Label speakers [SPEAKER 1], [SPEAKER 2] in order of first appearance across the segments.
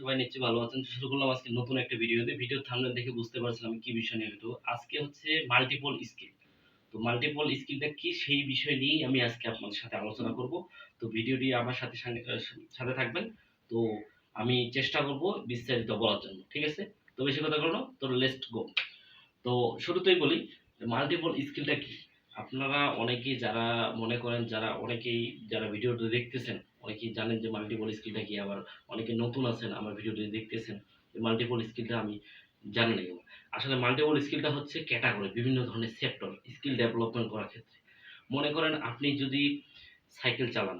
[SPEAKER 1] সবাই নিশ্চয়ই ভালো আছেন। শুরু করলাম আজকে নতুন একটা ভিডিও দিয়ে ভিডিও থামলে দেখে বুঝতে পারছেন আমি কি বিষয় নিয়ে তো আজকে হচ্ছে মাল্টিপল স্কিল তো মাল্টিপল স্কিলটা কি সেই বিষয় নিয়েই আমি আজকে আপনাদের সাথে আলোচনা করব। তো ভিডিওটি আমার সাথে সাথে থাকবেন। তো আমি চেষ্টা করব বিস্তারিত বলার জন্য, ঠিক আছে? তো বেশি কথা বলো তো লেটস গো তো শুরুতেই বলি মাল্টিপল স্কিলটা কি? আপনারা অনেকেই যারা মনে করেন, যারা অনেকেই যারা ভিডিওটি দেখতেছেন অনেকেই জানেন যে মাল্টিপল স্কিলটা কি, আবার অনেকে নতুন আছেন, আমার ভিডিওটি দেখতেছেন মাল্টিপল স্কিলটা আমি জানি না। আসলে মাল্টিপল স্কিলটা হচ্ছে ক্যাটাগরি বিভিন্ন ধরনের সেক্টর স্কিল ডেভেলপমেন্ট করার ক্ষেত্রে মনে করেন আপনি যদি সাইকেল চালান,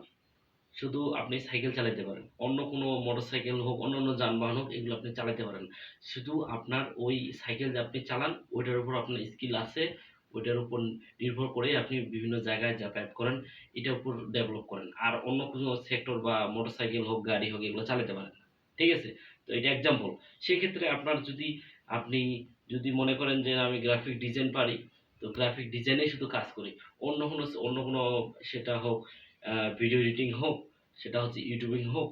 [SPEAKER 1] শুধু আপনি সাইকেল চালাতে পারেন, অন্য কোনো মোটর সাইকেল হোক অন্য অন্য যানবাহন হোক, এগুলো আপনি চালাতে পারেন শুধু আপনার ওই সাইকেল যে আপনি চালান, ওইটার উপর আপনার স্কিল আছে ওইটার উপর নির্ভর করে আপনি বিভিন্ন জায়গায় যাতায়াত করেন, এটার উপর ডেভেলপ করেন। আর অন্য কোনো সেক্টর বা মোটর সাইকেল হোক, গাড়ি হোক, এগুলো চালাতে পারেন না। ঠিক আছে? তো এটা এক্সাম্পল সেক্ষেত্রে আপনার যদি আপনি যদি মনে করেন যে আমি গ্রাফিক ডিজাইন পারি, তো গ্রাফিক ডিজাইনে শুধু কাজ করি। অন্য কোনো অন্য কোনো সেটা হোক ভিডিও এডিটিং হোক, সেটা হচ্ছে ইউটিউবিং হোক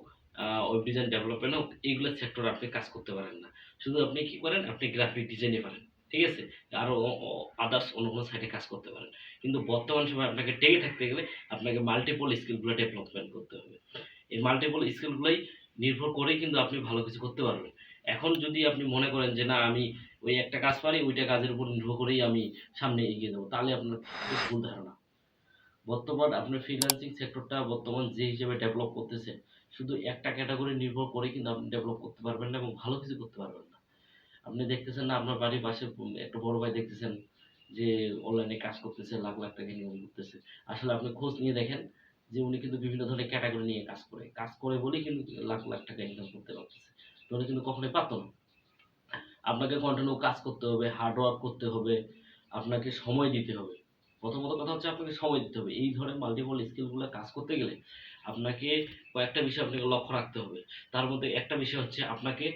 [SPEAKER 1] ওয়েব ডিজাইন ডেভেলপমেন্ট হোক এইগুলো সেক্টর আপনি কাজ করতে পারেন না। শুধু আপনি কি করেন? আপনি গ্রাফিক ডিজাইনে পারেন। ঠিক আছে? আরও আদার্স অন্য কোনো সাইডে কাজ করতে পারেন। কিন্তু বর্তমান সময় আপনাকে টেকে থাকতে গেলে আপনাকে মাল্টিপল স্কিলগুলো ডেভেলপমেন্ট করতে হবে। এই মাল্টিপল স্কিলগুলোই নির্ভর করেই কিন্তু আপনি ভালো কিছু করতে পারবেন। এখন যদি আপনি মনে করেন যে, না, আমি ওই একটা কাজ পারি, ওইটা কাজের উপর নির্ভর করেই আমি সামনে এগিয়ে যাব, তাহলে আপনার ভুল ধারণা। বর্তমান আপনার ফ্রিল্যান্সিং সেক্টরটা বর্তমান যে হিসেবে ডেভেলপ করতেছে, শুধু একটা ক্যাটাগরি নির্ভর করে কিন্তু আপনি ডেভেলপ করতে পারবেন না এবং ভালো কিছু করতে পারবেন আপনি দেখতেছেন না, আপনার বাড়ির পাশে একটা বড় ভাই দেখতেছেন যে অনলাইনে কাজ করতেছে, লাখ লাখ টাকা ইনকাম করতেছে। আসলে আপনি খোঁজ নিয়ে দেখেন যে উনি কিন্তু বিভিন্ন ধরনের ক্যাটাগরি নিয়ে কাজ করে। কাজ করে বলেই কিন্তু লাখ লাখ টাকা ইনকাম করতে পারতেছে। তাহলে কিন্তু কখনোই পারতো না। আপনাকে কন্টিনিউ কাজ করতে হবে হার্ড ওয়ার্ক করতে হবে, আপনাকে সময় দিতে হবে। প্রথমত কথা হচ্ছে আপনাকে সময় দিতে হবে। এই ধরনের মাল্টিপল স্কিলগুলো কাজ করতে গেলে আপনাকে কয়েকটা বিষয় আপনাকে লক্ষ্য রাখতে হবে। তার মধ্যে একটা বিষয় হচ্ছে আপনাকে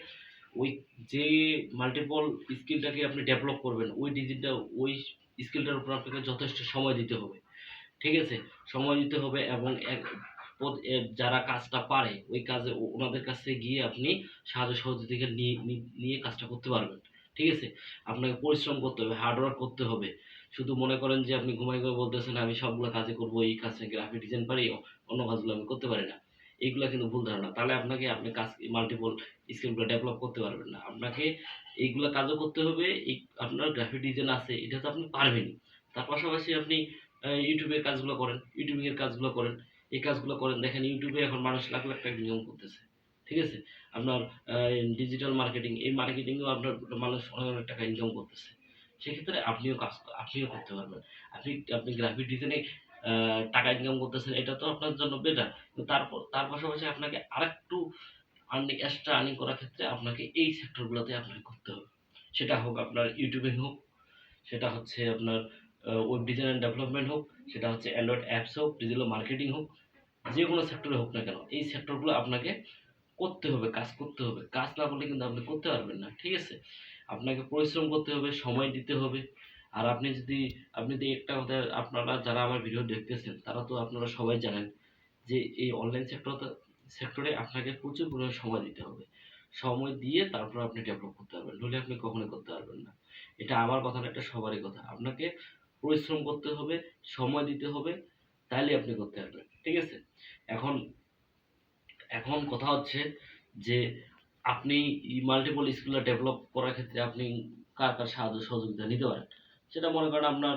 [SPEAKER 1] ওই যে মাল্টিপল স্কিলটাকে আপনি ডেভেলপ করবেন, ওই ডিজিটটা ওই স্কিলটার উপর আপনাকে যথেষ্ট সময় দিতে হবে। ঠিক আছে? সময় দিতে হবে এবং এক যারা কাজটা পারে, ওই কাজে ওনাদের কাছে গিয়ে আপনি সাহায্য সহযোগিতা নিয়ে নিয়ে- কাজটা করতে পারবেন। ঠিক আছে? আপনাকে পরিশ্রম করতে হবে হার্ডওয়ার্ক করতে হবে। শুধু মনে করেন যে আপনি ঘুমাই ঘুমাই বলতেছেন, আমি সবগুলো কাজে করব, এই কাজে গ্রাফিক ডিজাইন পারি অন্য কাজগুলো আমি করতে পারি না। এইগুলো কিন্তু ভুল ধারণা। তাহলে আপনাকে আপনি কাজ মাল্টিপল স্কিলগুলো ডেভেলপ করতে পারবেন না। আপনাকে এইগুলো কাজও করতে হবে আপনার গ্রাফিক ডিজাইন আছে, এটা তো আপনি পারবেনই। তার পাশাপাশি আপনি ইউটিউবের কাজগুলো করেন ইউটিউবিংয়ের কাজগুলো করেন, এই কাজগুলো করেন। দেখেন ইউটিউবে এখন মানুষ লাখ লাখ টাকা ইনকাম করতেছে। ঠিক আছে? আপনার ডিজিটাল মার্কেটিং এই মার্কেটিংয়েও আপনার মানুষ অনেক অনেক টাকা ইনকাম করতেছে। সেক্ষেত্রে আপনিও কাজ, আপনিও করতে পারবেন। আপনি আপনি গ্রাফিক ডিজাইনে টাকা ইনকাম করতেছেন, এটা তো আপনার জন্য বেটার তারপর তার পাশাপাশি আপনাকে আরেকটু আর্নিং এক্সট্রা আর্নিং করার ক্ষেত্রে আপনাকে এই সেক্টরগুলোতে আপনাকে করতে হবে। সেটা হোক আপনার ইউটিউবিং হোক, সেটা হচ্ছে আপনার ওয়েব ডিজাইন অ্যান্ড ডেভেলপমেন্ট হোক, সেটা হচ্ছে অ্যান্ড্রয়েড অ্যাপস হোক ডিজিটাল মার্কেটিং হোক, যে কোনো সেক্টরে হোক না কেন, এই সেক্টরগুলো আপনাকে করতে হবে, কাজ করতে হবে। কাজ না করলে কিন্তু আপনি করতে পারবেন না, ঠিক আছে? আপনাকে পরিশ্রম করতে হবে, সময় দিতে হবে। আর আপনি যদি আপনি যদি একটা কথা, আপনারা যারা আমার ভিডিও দেখতেছেন, তারা তো আপনারা সবাই জানেন যে এই অনলাইন সেক্টর সেক্টরে আপনাকে প্রচুর পরিমাণে সময় দিতে হবে। সময় দিয়ে তারপর আপনি ডেভেলপ করতে পারবেন, নইলে আপনি কখনোই করতে পারবেন না। এটা আমার কথা না, এটা সবারই কথা। আপনাকে পরিশ্রম করতে হবে, সময় দিতে হবে, তাইলে আপনি করতে পারবেন, ঠিক আছে? এখন এখন কথা হচ্ছে যে আপনি মাল্টিপল স্কিল ডেভেলপ করার ক্ষেত্রে আপনি কার কার সাহায্য, সহযোগিতা নিতে পারেন? সেটা মনে করেন আপনার,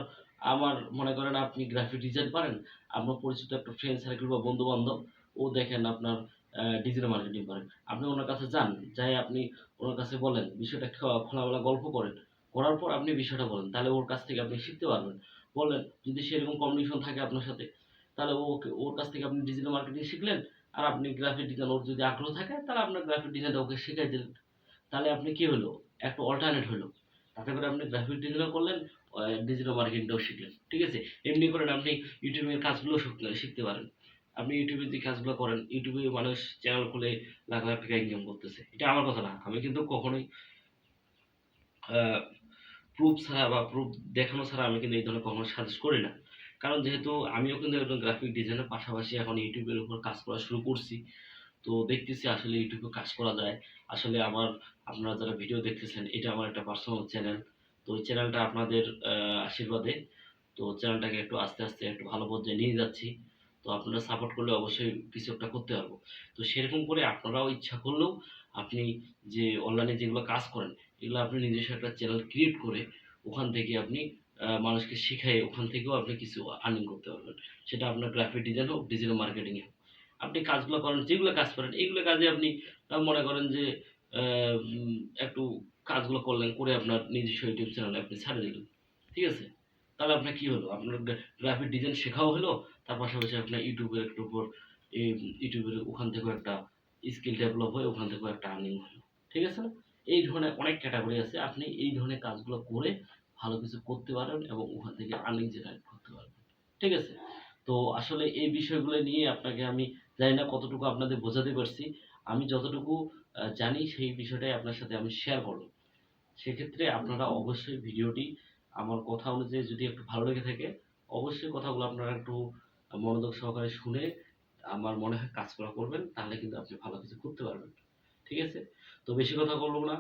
[SPEAKER 1] আমার মনে করেন আপনি গ্রাফিক ডিজাইন পারেন আপনার পরিচিত একটা ফ্রেন্ড সার্কেল বা বন্ধু বান্ধব ও দেখেন আপনার ডিজিটাল মার্কেটিং করেন আপনি ওনার কাছে যান, যাই আপনি ওনার কাছে বলেন, বিষয়টা খোলামেলা গল্প করেন। করার পর আপনি বিষয়টা বলেন, তাহলে ওর কাছ থেকে আপনি শিখতে পারবেন। বললেন যদি সেরকম কম্বিনেশন থাকে আপনার সাথে, তাহলে ওকে, ওর কাছ থেকে আপনি ডিজিটাল মার্কেটিং শিখলেন, আর আপনি গ্রাফিক ডিজাইন ওর যদি আগ্রহ থাকে, তাহলে আপনার গ্রাফিক ডিজাইনটা ওকে শিখাই দিলেন। তাহলে আপনি কি হলো? একটা অল্টারনেট হলো। তাতে করে আপনি গ্রাফিক ডিজাইনও করলেন ডিজিটাল মার্কেটিংটাও শিখলেন। ঠিক আছে? এমনি করেন আপনি ইউটিউবের কাজগুলো শিখতে- পারেন। আপনি ইউটিউবে যে কাজগুলো করেন ইউটিউবে মানুষ চ্যানেল খুলে লাখ লাখ টাকা ইনকাম করতেছে। এটা আমার কথা না। আমি কিন্তু কখনোই প্রুফ ছাড়া বা প্রুফ দেখানো ছাড়া আমি কিন্তু এই ধরনের কখনো সাজেস্ট করি না। কারণ যেহেতু আমিও কিন্তু একজন গ্রাফিক ডিজাইনের পাশাপাশি এখন ইউটিউবের উপর কাজ করা শুরু করছি। তো দেখতেছি আসলে ইউটিউবে কাজ করা যায়। আসলে আমার, আপনারা যারা ভিডিও দেখতেছেন, এটা আমার একটা পার্সোনাল চ্যানেল তো ওই চ্যানেলটা আপনাদের আশীর্বাদে। তো চ্যানেলটাকে একটু আস্তে আস্তে একটু ভালো পর্যায়ে নিয়ে যাচ্ছি। তো আপনারা সাপোর্ট করলে অবশ্যই কিছু একটা করতে পারব। তো সেরকম করে আপনারাও ইচ্ছা করলেও আপনি যে অনলাইনে যেগুলো কাজ করেন, এগুলো আপনি নিজস্ব একটা চ্যানেল ক্রিয়েট করে ওখান থেকে আপনি মানুষকে শেখায় ওখান থেকেও আপনি কিছু আর্নিং করতে পারবেন। সেটা আপনার গ্রাফিক ডিজাইন হোক ডিজিটাল মার্কেটিং হোক। আপনি কাজগুলো করেন, যেগুলো কাজ করেন এইগুলো কাজে আপনি মনে করেন যে একটু কাজগুলো করলেন, করে আপনার নিজস্ব ইউটিউব চ্যানেলে আপনি ছাড়ে দিলেন। ঠিক আছে? তাহলে আপনার কি হলো? আপনার গ্রাফিক ডিজাইন শেখাও হলো, তার পাশাপাশি আপনার ইউটিউবের একটু উপর ইউটিউবের ওখান থেকেও একটা স্কিল ডেভেলপ হয়ে ওখান থেকেও একটা আর্নিং হলো। ঠিক আছে? না এই ধরনের অনেক ক্যাটাগরি আছে। আপনি এই ধরনের কাজগুলো করে ভালো কিছু করতে পারেন এবং ওখান থেকে আর্নিং জেনারেট করতে পারবেন। ঠিক আছে? তো আসলে এই বিষয়গুলো নিয়ে আপনাকে আমি জানি না কতটুকু আপনাদের বোঝাতে পারছি। আমি যতটুকু জানি সেই বিষয়টাই আপনার সাথে আমি শেয়ার করলাম সেক্ষেত্রে আপনারা অবশ্যই ভিডিওটি আমার কথা অনুযায়ী যদি একটু ভালো লেগে থাকে, অবশ্যই কথাগুলো আপনারা একটু মনোযোগ সহকারে শুনে আমার মনে হয় কাজ করা করবেন, তাহলে কিন্তু আপনি ভালো কিছু করতে পারবেন। ঠিক আছে? তো বেশি কথা বলব না।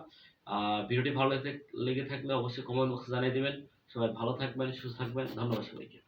[SPEAKER 1] ভিডিওটি ভালো লেগে থাকলে অবশ্যই কমেন্ট বক্সে জানিয়ে দেবেন। সবাই ভালো থাকবেন, সুস্থ থাকবেন। ধন্যবাদ সবাইকে।